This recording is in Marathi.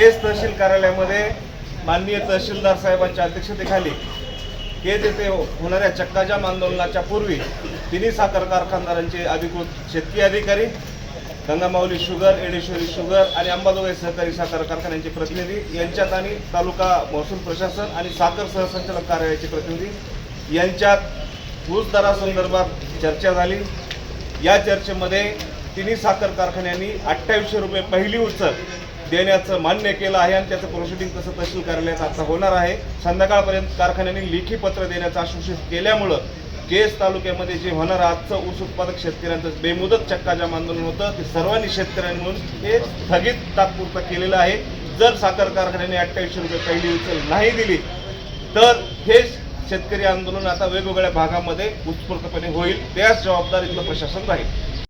तहसील कार्यालयामध्ये माननीय तहसीलदार साहेबांच्या अध्यक्षतेखाली केज येथे होणाऱ्या चक्काजाम आंदोलनाच्या पूर्वी तिन्ही साखर कारखानदारांचे अधिकृत शेतकी अधिकारी गंगामाऊली शुगर एडेश्वरी शुगर आणि अंबाजोगाई सहकारी साखर कारखान्यांचे प्रतिनिधी यांच्यात आणि तालुका महसूल प्रशासन आणि साखर सहसंचालक कार्यालयाचे प्रतिनिधी यांच्यात ऊस दरासंदर्भात चर्चा झाली. या चर्चेमध्ये तिन्ही साखर कारखान्यांनी अठ्ठावीसशे रुपये पहिली उचल देण्याचं मान्य केलं आहे आणि त्याचं प्रोसिडिंग तसं तहसील कार्यालयात आता होणार आहे. संध्याकाळपर्यंत कारखान्याने लेखी पत्र देण्याचं आश्वासित केल्यामुळं केस तालुक्यामध्ये जे होणार आजचं ऊस उत्पादक शेतकऱ्यांचं बेमुदत चक्काजाम आंदोलन होतं. ते सर्वांनी शेतकऱ्यांनी म्हणून हे स्थगित तात्पुरतं केलेलं आहे. जर साखर कारखान्याने अठ्ठावीसशे रुपये पहिली उचल नाही दिली तर हे शेतकरी आंदोलन आता वेगवेगळ्या भागामध्ये उत्स्फूर्तपणे होईल. त्याच जबाबदारीतलं प्रशासन राहील.